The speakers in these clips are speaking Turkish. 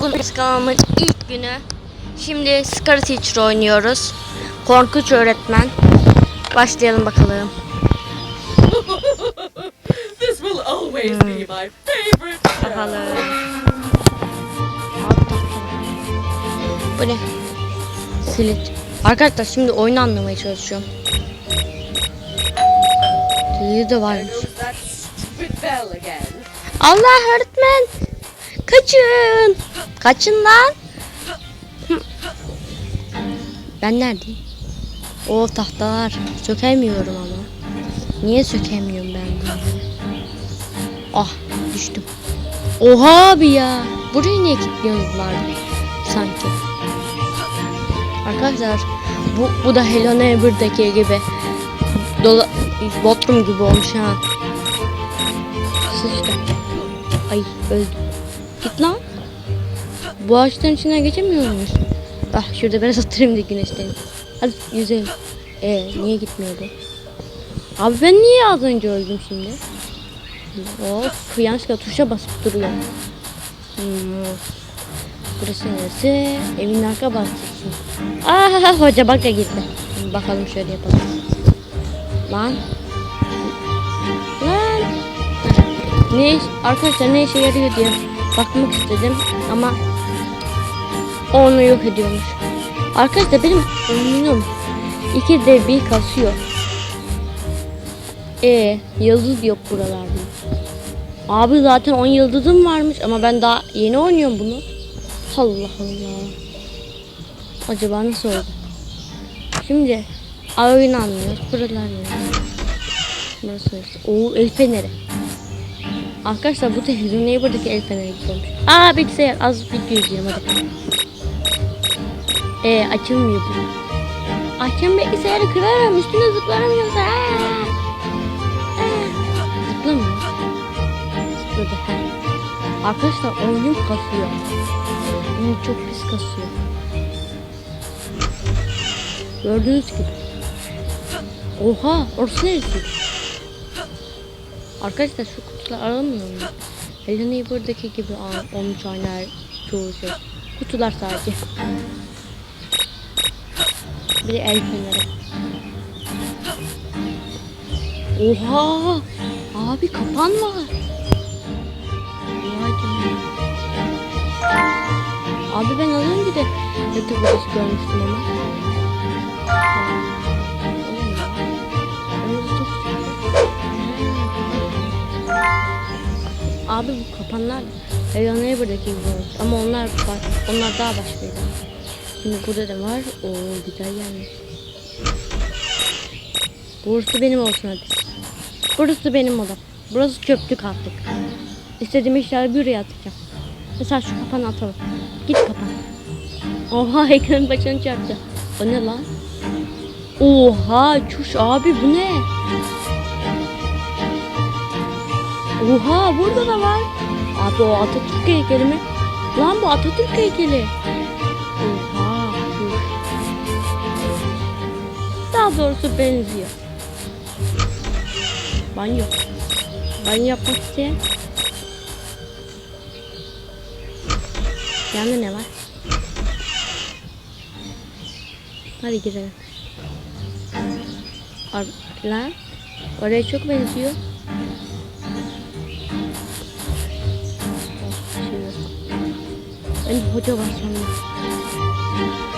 Bugün kanalımın ilk günü. Şimdi Scar Teacher oynuyoruz. Korkunç öğretmen. Başlayalım bakalım. This will always be my favorite. Bakalım. Bu ne? Silit. Arkadaşlar şimdi oyunu anlamaya çalışıyorum. Dili de varmış. Allah öğretmen. Kaçın. Kaçın lan. Ben neredeyim? O tahtalar. Sökemiyorum ama. Niye sökemiyorum ben? Ah düştüm. Oha abi ya. Burayı niye kilitliyorlar sanki? Arkadaşlar bu, bu da Hello Neighbor'daki gibi. Dola, Bodrum gibi olmuş ha. Sıçtı. Ay öldüm. Bu ağaçların içinden geçemiyor muyuz? Ah şurada biraz oturayım da güneşleneyim. Hadi yüzelim. Ee niye gitmiyordu? Abi ben niye az önce öldüm şimdi? Of yanlışlıkla tuşa basıp duruyor. Hmm. Burası neresi? Evin arka bahçesi. Ah hoca baka gitti. Bakalım şöyle yapalım. Lan. Lan. Ne iş- arkadaşlar ne işe yarıyor diye bakmak istedim ama onu yok ediyormuş. Arkadaşlar benim oyunum iki de bir kasıyor. E yıldız yok buralarda. Abi zaten 10 yıldızım varmış ama ben daha yeni oynuyorum bunu. Allah Allah. Acaba nasıl oldu? Şimdi oyunu anlıyoruz. Buralar ne? Burası. Oo el feneri. Arkadaşlar bu televizyon niye buradaki el feneri gibi olmuş? Aa bilgisayar az video izliyorum hadi. Ee açılmıyor bu. Açın bilgisayarı kırarım üstüne zıplarım yoksa. Aa! Zıplamıyor. Zıpladı he. Arkadaşlar oyun kasıyor. Oyun çok pis kasıyor. Gördüğünüz gibi. Oha orası neresi? Arkadaşlar şu kutular aranmıyor mu? Hello Neighbor'daki gibi olmuş her çoğu şey. Kutular sadece. Bir el feneri. Oha! Abi kapan var. Abi ben az önce de odası görmüştüm ama. Abi bu kapanlar Hello Neighbor'daki gibi olmuş. Ama onlar. Onlar daha başkaydı. Şimdi burada da var. Oo güzel gelmiş. Burası benim olsun hadi. Burası benim odam. Burası çöplük artık. İstediğim eşyaları buraya atacağım. Mesela şu kapanı atalım. Git kapan. Oha ekranın başına çarptı. O ne lan? Oha çuş abi bu ne? Oha burada da var. Abi o Atatürk heykeli mi? Lan bu Atatürk heykeli. Doğrusu benziyor. Banyo. Banyo yapmak isteyen. Yanında ne var? Hadi girelim. Ar lan. Oraya çok benziyor. Ben hoca var sandım.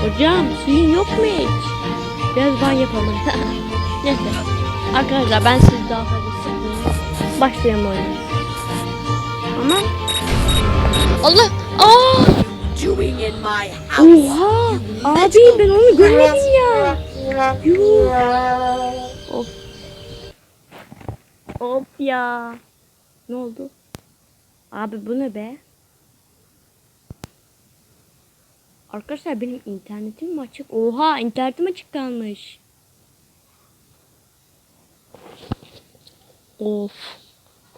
Hocam suyun yok mu hiç? Biraz ban yapalım. Neyse. Arkadaşlar ben siz daha fazla sıkmayayım. Başlayalım oyuna. Ama Allah! Aa! Oha! Abi ben onu görmedim ya. Yuh. Of. Of ya. Ne oldu? Abi bu ne be? Arkadaşlar benim internetim mi açık? Oha internetim açık kalmış. Of.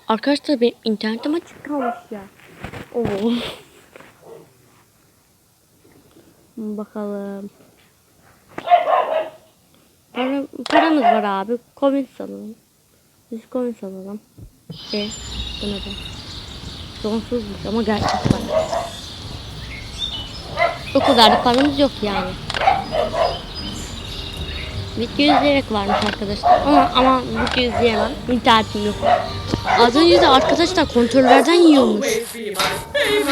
Arkadaşlar benim internetim açık kalmış ya. Of. Bakalım. Para, paramız var abi. Coins alalım. Biz coins alalım. E, bu ne be? Sonsuzmuş ama gerçek para. O kadar da paramız yok yani. Video izleyerek varmış arkadaşlar. Ama ama video izleyemem. İnternetim yok. Az önce de arkadaşlar kontrollerden yiyormuş.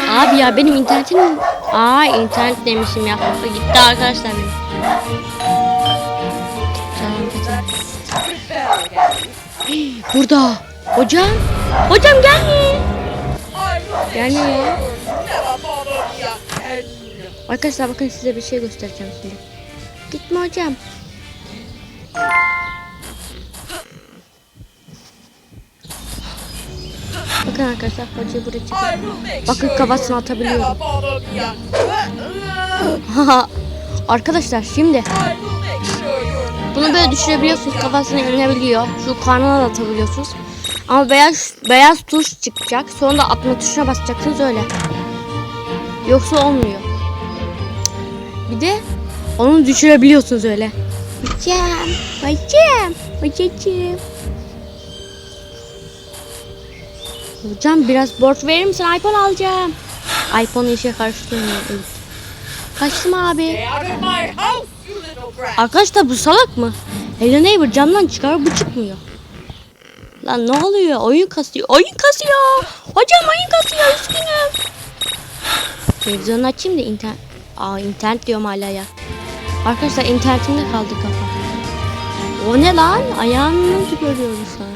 Abi ya benim internetim... Aa internet demişim ya. Gitti arkadaşlar benim. Burada. Hocam. Hocam make Gelmiyor ya. Arkadaşlar bakın size bir şey göstereceğim şimdi. Gitme hocam. Bakın arkadaşlar hocayı buraya make Bakın you'll atabiliyorum. arkadaşlar şimdi bunu böyle düşürebiliyorsunuz kafasına inebiliyor. Şu karnına da atabiliyorsunuz. Ama beyaz beyaz tuş çıkacak. Sonra da atma tuşuna basacaksınız öyle. Yoksa olmuyor. Bir de onu düşürebiliyorsunuz öyle. Hocam, hocam, hocacığım. Hocam biraz borç verir misin? iPhone alacağım. iPhone işe karıştırmıyor. Kaçtım abi. Arkadaşlar bu salak mı? Hello Neighbor camdan çıkar bu çıkmıyor. Lan ne oluyor? Oyun kasıyor. Oyun kasıyor. Hocam oyun kasıyor üzgünüm. Televizyonu açayım da internet. Aa internet diyorum hala ya. Arkadaşlar internetimde kaldı kafa. O ne lan? Ayağını görüyoruz sana?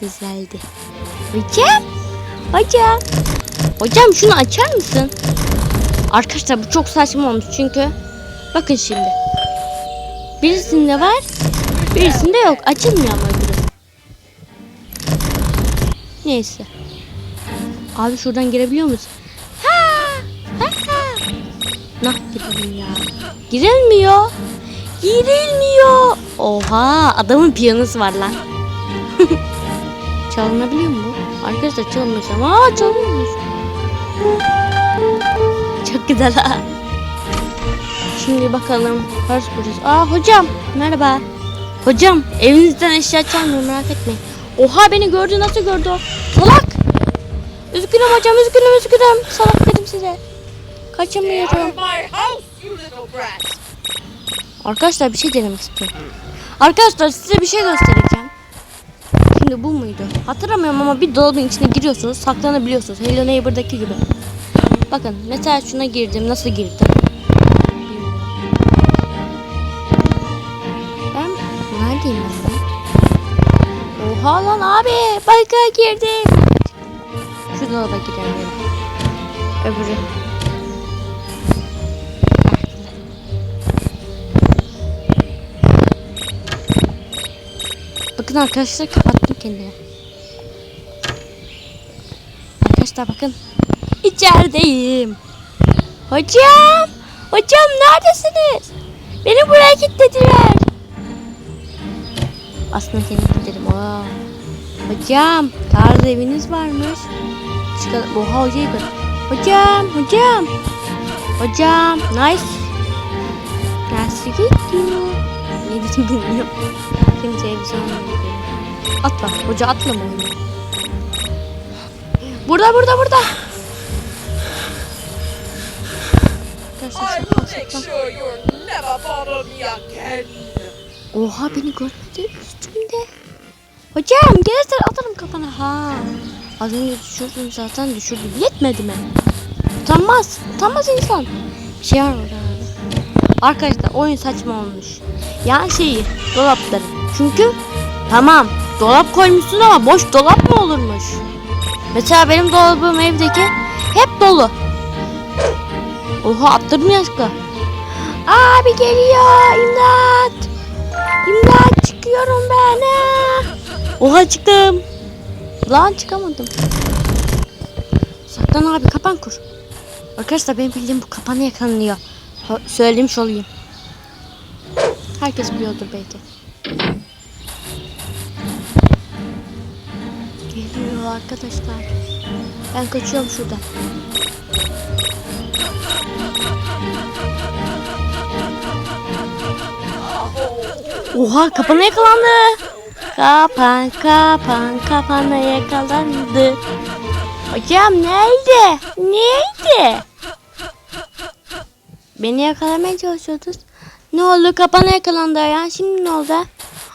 Güzeldi. Hocam. Hocam. Hocam şunu açar mısın? Arkadaşlar bu çok saçma olmuş çünkü bakın şimdi. Birisinde var, birisinde yok. Açılmıyor ama öbürü. Neyse. Abi şuradan girebiliyor musun? Nah girelim ya. Girilmiyor. Girilmiyor. Oha adamın piyanosu var lan. Çalınabiliyor mu? Arkadaşlar çalınmış ama aa çalınmış. Çok güzel ha. Şimdi bakalım. Hırs bulacağız. Aa hocam. Merhaba. Hocam evinizden eşya çalmıyor merak etmeyin. Oha beni gördü nasıl gördü o? Salak. Üzgünüm hocam üzgünüm üzgünüm. Salak dedim size. Kaçamıyorum. Arkadaşlar bir şey denemek istiyorum. Arkadaşlar size bir şey göstereceğim. Şimdi bu muydu? Hatırlamıyorum ama bir dolabın içine giriyorsunuz, saklanabiliyorsunuz. Hello Neighbor'daki gibi. Bakın mesela şuna girdim. Nasıl girdim? Ben neredeyim ben? Oha lan abi. Baka girdim. Şu dolaba girelim. Öbürü. Bakın arkadaşlar kapattım kendimi. Arkadaşlar bakın. İçerideyim. Hocam. Hocam neredesiniz? Beni buraya kilitlediler. Aslında seni kilitledim. Aa. Hocam. Tarzı eviniz varmış. Çıkalım. Oha hocayı gör. Hocam. Hocam. Hocam. Nice. Nasıl gidiyor? Ne dedim bilmiyorum. Şimdi televizyon Atla. Hoca atlama oyunu. Burada burada burada. Oha beni görmedi üstümde. Hocam gelirsen atarım kafana ha. Az önce düşürdüm zaten düşürdüm. Yetmedi mi? Utanmaz. Utanmaz insan. Bir şey var orada. Arkadaşlar oyun saçma olmuş. Yani şeyi dolapları. Çünkü tamam dolap koymuşsun ama boş dolap mı olurmuş? Mesela benim dolabım evdeki hep dolu. Oha attırdım yanlışlıkla. Abi geliyor imdat. İmdat çıkıyorum ben. ah! Oha çıktım. Lan çıkamadım. Saklan abi kapan kur. Arkadaşlar benim bildiğim bu kapanı yakalanıyor. Ha, Söylemiş olayım. Herkes biliyordur belki. Arkadaşlar. Ben kaçıyorum şuradan. Oha kapana yakalandı. Kapan kapan kapana yakalandı. Hocam nerede? Nerede? Beni yakalamaya çalışıyordunuz. Ne oldu? Kapana yakalandı ya. Şimdi ne oldu?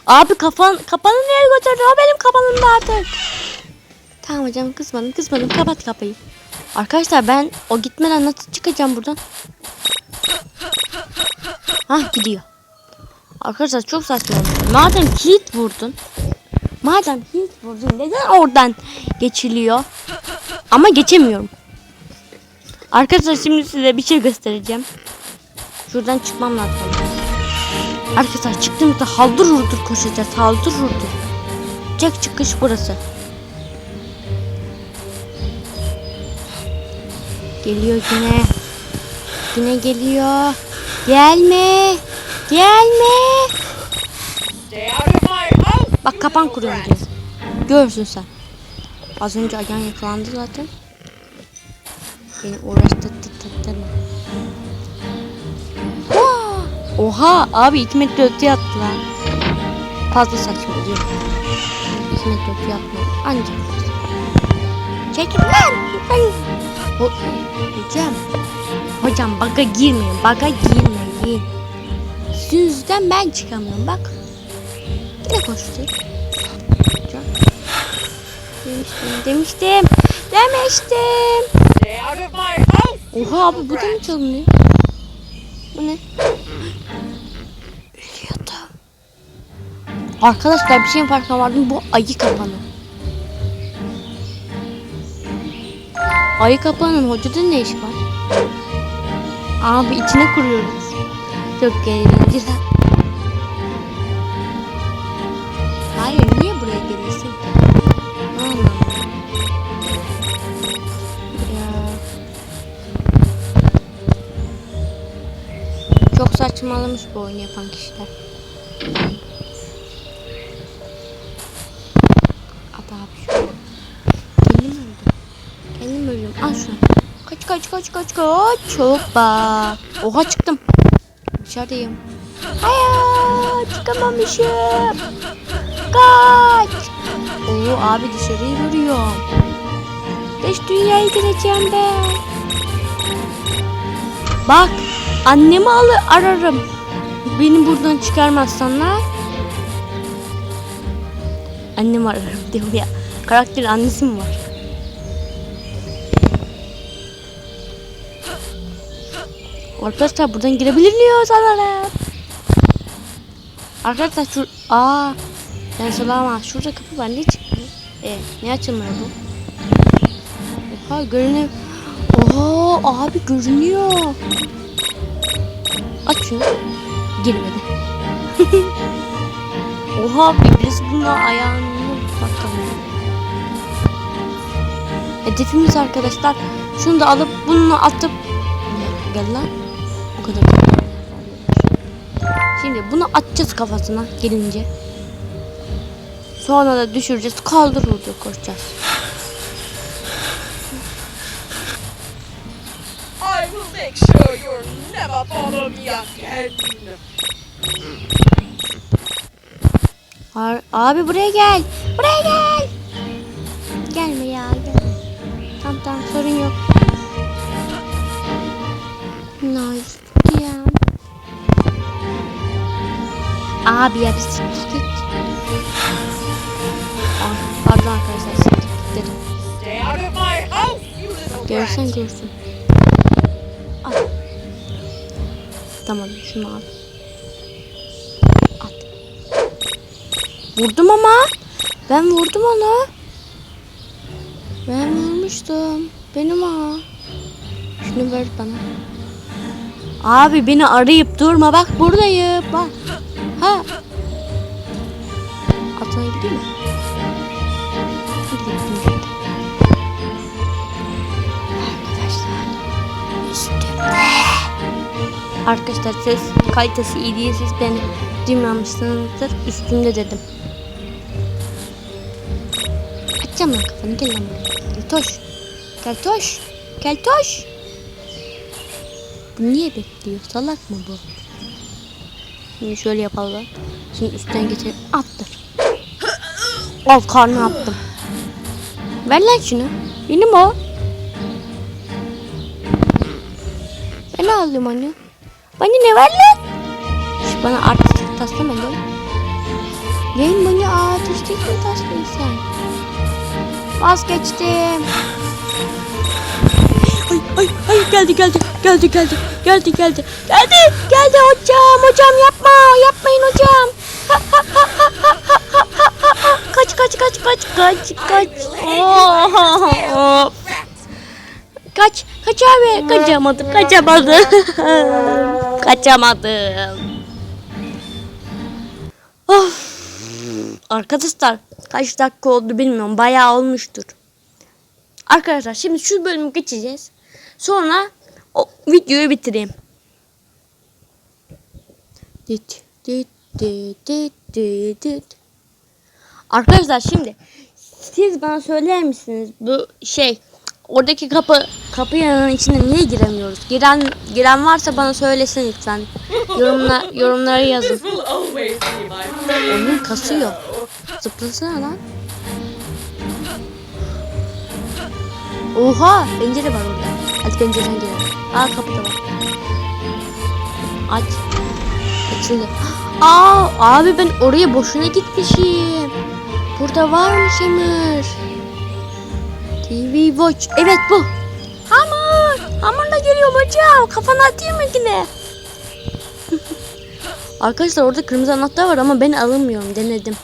Abi kafan, kafanı nereye götürdün? O benim kafanımda artık. Tamam hocam kızmadım kızmadım. Kapat kapıyı. Arkadaşlar ben o gitmeden nasıl çıkacağım buradan? Hah gidiyor. Arkadaşlar çok saçma. Madem kilit vurdun. Madem kilit vurdun neden oradan geçiliyor? Ama geçemiyorum. Arkadaşlar şimdi size bir şey göstereceğim. Şuradan çıkmam lazım. Arkadaşlar çıktığımızda haldır hurdur koşacağız. Haldır hurdur. Tek çıkış burası. Geliyor yine. Yine geliyor. Gelme. Gelme. Bak kapan kuruyorum diyor. Görsün sen. Az önce ayağın yakalandı zaten. Beni uğraştırtırtırma. Oha! Abi 2 metre öteye attı lan. Fazla saçma oluyor. 2 metre öteye atmadı. Ancak. Çekil lan! Ben... Ho hocam. Hocam baga girmeyin. Baga girmeyin. Sizin yüzünden ben çıkamıyorum bak. Yine koştu. Demiştim, demiştim. Demiştim. Oha abi bu da mı çalınıyor? Bu ne? Ölüyordu. Arkadaşlar bir şeyin farkına vardım. Bu ayı kapanı. Ayı kapanın hocada ne iş var? Abi içine kuruyoruz. Çok eğlenceli. Hayır niye buraya geliyorsun. Çok saçmalamış bu oyunu yapan kişiler. Kaç kaç kaç kaç. Hoppa. Oha çıktım. Dışarıdayım. Hayır çıkamamışım. Kaç. Oo abi dışarıyı görüyorum. Dış dünyaya gireceğim ben. Bak annemi alır ararım. Beni buradan çıkarmazsanlar. Annemi ararım diyorum ya. Karakterin annesi mi var? Arkadaşlar buradan girebiliyor sanırım. Arkadaşlar şu... Aa. Ben söyleyemem. Şurada kapı var. Ne çıkmıyor? E, ne açılmıyor bu? Oha görünüyor. Oha abi görünüyor. Aç şunu. Girmedi. Oha birisi bununla ayağını bakalım. Hedefimiz arkadaşlar. Şunu da alıp bununla atıp gel lan. Kadar. Şimdi bunu atacağız kafasına gelince. Sonra da düşüreceğiz. Kaldır vurdu koşacağız. I will make sure you'll never follow me again! Ar- Abi buraya gel. Buraya gel. Gelme ya. Gel. Tamam tamam sorun yok. Ya bir siktir git. Ah, pardon arkadaşlar siktir git dedim. Görsen brat! görsün. Al. Tamam şunu al. At. Vurdum ama. Ben vurdum onu. Ben vurmuştum. Benim o. Şunu ver bana. Abi beni arayıp durma bak buradayım bak. Ha. Gideyim, gideyim. Arkadaşlar üstümde. Arkadaşlar ses kalitesi iyi diye siz beni duymamışsınızdır. Üstümde dedim. Açacağım lan kafanı gel lan buraya. Keltoş. Keltoş. Keltoş. Bu niye bekliyor? Salak mı bu? Şimdi şöyle yapalım. Şimdi üstten geçelim. Attır. Al karnı attım. Ver lan şunu. Benim o. Ben aldım anne. Bana ne ver lan? Şu bana artistik taslama lan. Lan bana artistik mi taslayın sen? Vazgeçtim. Ay ay ay geldi geldi geldi geldi geldi geldi geldi. geldi hocam hocam yapma yapmayın hocam. Kaç kaç kaç kaç kaç kaç. Kaç kaç abi? Kaçamadım kaçamadım. Kaçamadım. Of. Arkadaşlar kaç dakika oldu bilmiyorum. Bayağı olmuştur. Arkadaşlar şimdi şu bölümü geçeceğiz. Sonra o videoyu bitireyim. Dit dit dit dit dit dit. Arkadaşlar şimdi siz bana söyler misiniz bu şey oradaki kapı kapı yanının içine niye giremiyoruz? Giren giren varsa bana söylesin lütfen. Yorumla yorumlara yazın. Oyun kasıyor. Zıplasana lan. Oha pencere var orada. Hadi pencereden girelim. Aa kapı da var. Aç. Açıldı. Aa abi ben oraya boşuna gitmişim. Burada varmış Emir. TV Watch. Evet bu. Hamur. Hamurla geliyorum hocam. Kafana atayım mı yine? Arkadaşlar orada kırmızı anahtar var ama ben alamıyorum. Denedim.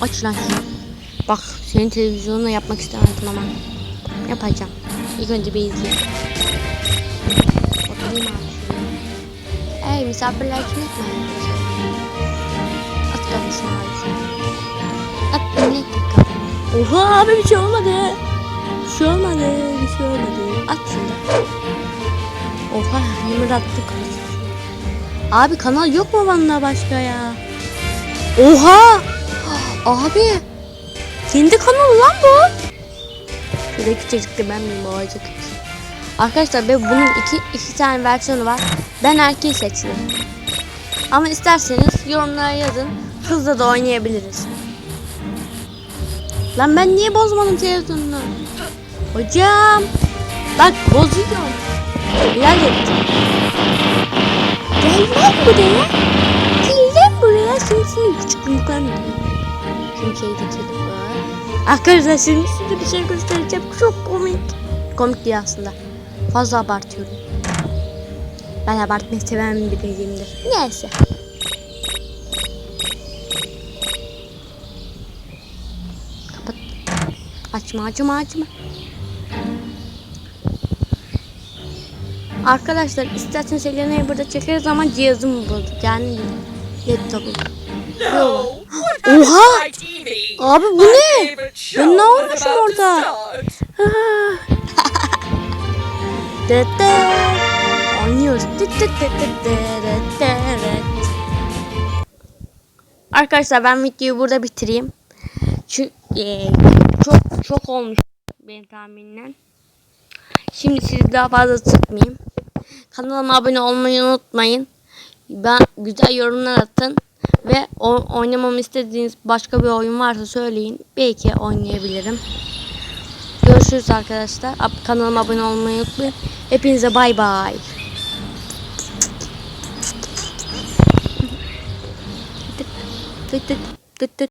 Aç lan. Bak senin televizyonla yapmak istemedim ama. Yapacağım. İlk önce bir izleyeyim. Abi şuraya. Ey misafirler kim etme. At abi şunu. At beni. Oha abi bir şey olmadı. Bir şey olmadı. Bir şey olmadı. At şunu. Oha yemir attı kafasına. Abi kanal yok mu bana başka ya? Oha! Abi! Kendi kanalı lan bu. Şuradaki çocuk da ben miyim o acık. Arkadaşlar be bunun iki, iki tane versiyonu var. Ben erkeği seçiyorum. Ama isterseniz yorumlara yazın. Hızla da oynayabiliriz. Lan ben niye bozmadım telefonunu? Hocam. Bak bozuyorum. Etti. Gel lan buraya. Gel lan buraya. Şimdi seni küçük yumruklarım Şimdi şeyde kedi var. Arkadaşlar şimdi size bir şey göstereceğim. Çok komik. Komik değil aslında. Fazla abartıyorum. Ben abartmayı seven biriyimdir. Neyse. Kapat. Açma açma açma. Arkadaşlar isterseniz Elena'yı burada çekeriz ama cihazım bozuk. Yani laptopum. Oha! Abi bu ne? Ben ne olmuşum orada? Arkadaşlar ben videoyu burada bitireyim. Çünkü e, çok çok olmuş benim tahminimden. Şimdi sizi daha fazla sıkmayayım. Kanalıma abone olmayı unutmayın. Ben güzel yorumlar atın ve o, oynamamı istediğiniz başka bir oyun varsa söyleyin. Belki oynayabilirim. Görüşürüz arkadaşlar. Kanalıma abone olmayı unutmayın. Hepinize bay bay. Tıt tıt tıt tıt.